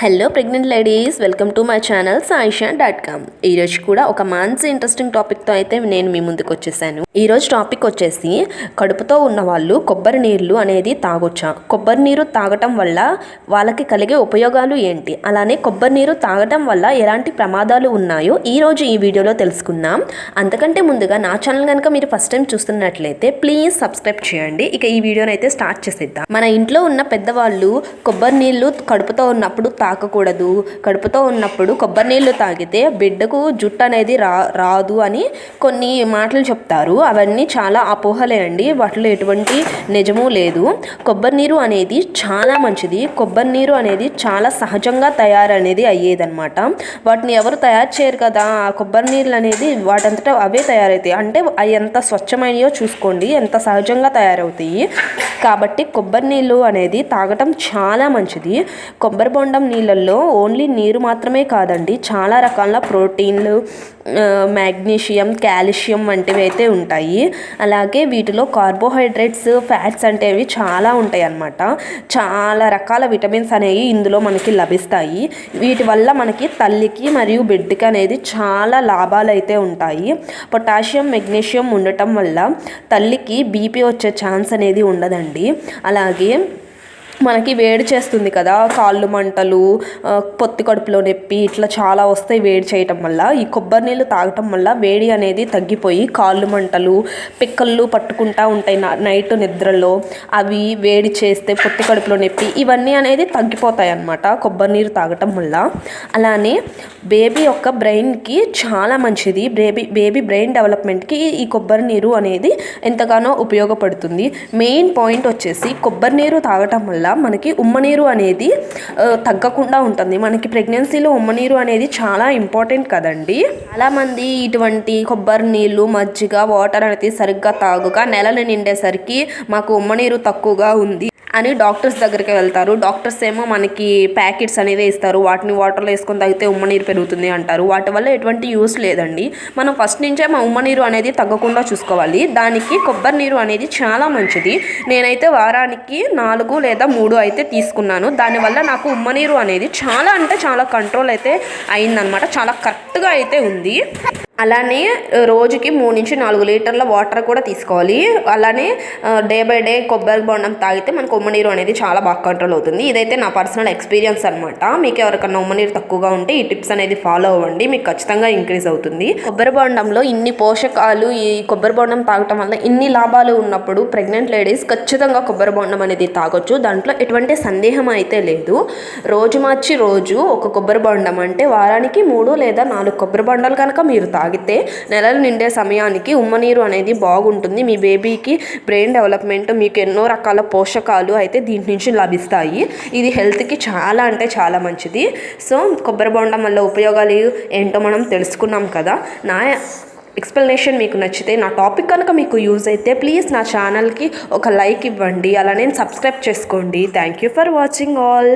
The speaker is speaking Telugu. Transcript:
Hello pregnant ladies welcome to my channel Saisha dot com ఈరోజు కూడా ఒక మంచి ఇంట్రెస్టింగ్ టాపిక్తో అయితే నేను మీ ముందుకు వచ్చేసాను. ఈరోజు టాపిక్ వచ్చేసి కడుపుతో ఉన్న వాళ్ళు కొబ్బరి నీళ్ళు అనేది తాగొచ్చా? కొబ్బరి నీరు తాగటం వల్ల వాళ్ళకి కలిగే ఉపయోగాలు ఏంటి? అలానే కొబ్బరి నీరు తాగటం వల్ల ఎలాంటి ప్రమాదాలు ఉన్నాయో ఈరోజు ఈ వీడియోలో తెలుసుకుందాం. అంతకంటే ముందుగా నా ఛానల్ కనుక మీరు ఫస్ట్ టైం చూస్తున్నట్లయితే ప్లీజ్ సబ్స్క్రైబ్ చేయండి. ఇక ఈ వీడియోనైతే అయితే స్టార్ట్ చేసేద్దాం. మన ఇంట్లో ఉన్న పెద్దవాళ్ళు కొబ్బరి నీళ్ళు కడుపుతో ఉన్నప్పుడు తాకకూడదు. కడుపుతో ఉన్నప్పుడు కొబ్బరి నీళ్ళు తాగితే బిడ్డకు జుట్టు అనేది రా రాదు అని కొన్ని మాటలు చెప్తారు. అవన్నీ చాలా అపోహలే అండి. వాటిలో ఎటువంటి నిజము లేదు. కొబ్బరి నీరు అనేది చాలా మంచిది. కొబ్బరి నీరు అనేది చాలా సహజంగా తయారనేది అయ్యేదన్నమాట. వాటిని ఎవరు తయారు చేయరు కదా. ఆ కొబ్బరి నీళ్ళు అనేది వాటంతటా అవే తయారవుతాయి. అంటే అవి ఎంత స్వచ్ఛమైనయో చూసుకోండి. ఎంత సహజంగా తయారవుతాయి. కాబట్టి కొబ్బరి నీళ్ళు అనేది తాగటం చాలా మంచిది. కొబ్బరి బొండం నీళ్ళల్లో ఓన్లీ నీరు మాత్రమే కాదండి చాలా రకాల ప్రోటీన్లు మ్యాగ్నీషియం కాల్షియం వంటివి అయితే ఉంటాయి. అలాగే వీటిలో కార్బోహైడ్రేట్స్ ఫ్యాట్స్ అంటేవి చాలా ఉంటాయి అన్నమాట చాలా రకాల విటమిన్స్ అనేవి ఇందులో మనకి లభిస్తాయి. వీటి వల్ల మనకి తల్లికి మరియు బిడ్డకి అనేది చాలా లాభాలు అయితే ఉంటాయి. పొటాషియం మెగ్నీషియం ఉండటం వల్ల తల్లికి బీపీ వచ్చే ఛాన్స్ అనేది ఉండదండి. అలాగే మనకి వేడి చేస్తుంది కదా కాళ్ళు మంటలు పొత్తి కడుపులో నొప్పి ఇట్లా చాలా వస్తాయి వేడి చేయటం వల్ల. ఈ కొబ్బరి నీళ్ళు తాగటం వల్ల వేడి అనేది తగ్గిపోయి కాళ్ళు మంటలు పిక్కళ్ళు పట్టుకుంటా ఉంటాయి నైట్ నిద్రలో. అవి వేడి చేస్తే పొత్తి కడుపులో నొప్పి ఇవన్నీ అనేది తగ్గిపోతాయి అన్నమాట కొబ్బరి నీరు తాగటం వల్ల. అలానే బేబీ యొక్క బ్రెయిన్కి చాలా మంచిది. బేబీ బేబీ బ్రెయిన్ డెవలప్మెంట్కి ఈ కొబ్బరి నీరు అనేది ఎంతగానో ఉపయోగపడుతుంది. మెయిన్ పాయింట్ వచ్చేసి కొబ్బరి నీరు తాగటం వల్ల మనకి ఉమ్మనీరు అనేది తగ్గకుండా ఉంటుంది. మనకి ప్రెగ్నెన్సీలో ఉమ్మనీరు అనేది చాలా ఇంపార్టెంట్ కదండి. చాలామంది ఇటువంటి కొబ్బరి నీళ్ళు మజ్జిగ వాటర్ అనేది సరిగ్గా తాగుగా నెలలు నిండేసరికి మాకు ఉమ్మనీరు తక్కువగా ఉంది. అని డాక్టర్స్ దగ్గరికి వెళ్తారు. డాక్టర్స్ ఏమో మనకి ప్యాకెట్స్ అనేది ఇస్తారు. వాటిని వాటర్లో వేసుకొని తాగితే ఉమ్మనీరు పెరుగుతుంది అంటారు. వాటి వల్ల ఎటువంటి యూస్ లేదండి. మనం ఫస్ట్ నుంచే మా ఉమ్మనీరు అనేది తగ్గకుండా చూసుకోవాలి. దానికి కొబ్బరి నీరు అనేది చాలా మంచిది. నేనైతే వారానికి నాలుగు లేదా మూడు అయితే తీసుకున్నాను. దానివల్ల నాకు ఉమ్మనీరు అనేది చాలా అంటే చాలా కంట్రోల్ అయితే అయిందనమాట. చాలా కరెక్ట్గా అయితే ఉంది. అలానే రోజుకి మూడు నుంచి నాలుగు లీటర్ల వాటర్ కూడా తీసుకోవాలి. అలానే డే బై డే కొబ్బరి బొండం తాగితే మనకు ఉమ్మనీరు అనేది చాలా బాగా కంట్రోల్ అవుతుంది. ఇదైతే నా పర్సనల్ ఎక్స్పీరియన్స్ అనమాట మీకు ఎవరికన్నా ఉమ్మనీరు తక్కువగా ఉంటే ఈ టిప్స్ అనేది ఫాలో అవ్వండి. మీకు ఖచ్చితంగా ఇంక్రీజ్ అవుతుంది. కొబ్బరి బొండంలో ఇన్ని పోషకాలు ఈ కొబ్బరి బొండం తాగటం వల్ల ఇన్ని లాభాలు ఉన్నప్పుడు ప్రెగ్నెంట్ లేడీస్ ఖచ్చితంగా కొబ్బరి బొండం అనేది తాగొచ్చు. దాంట్లో ఎటువంటి సందేహం అయితే లేదు. రోజు మార్చి రోజు ఒక కొబ్బరి బొండం అంటే వారానికి మూడు లేదా నాలుగు కొబ్బరి బొండాలు కనుక మీరు తాగ తాగితే నెలలు నిండే సమయానికి ఉమ్మనీరు అనేది బాగుంటుంది. మీ బేబీకి బ్రెయిన్ డెవలప్మెంట్ మీకు ఎన్నో రకాల పోషకాలు అయితే దీని నుంచి లభిస్తాయి. ఇది హెల్త్కి చాలా అంటే చాలా మంచిది. సో కొబ్బరి బొండం వల్ల ఉపయోగాలు ఏంటో మనం తెలుసుకున్నాం కదా. నా ఎక్స్ప్లెనేషన్ మీకు నచ్చితే నా టాపిక్ కనుక మీకు యూజ్ అయితే ప్లీజ్ నా ఛానల్కి ఒక లైక్ ఇవ్వండి. అలానే సబ్స్క్రైబ్ చేసుకోండి. Thank you for watching all.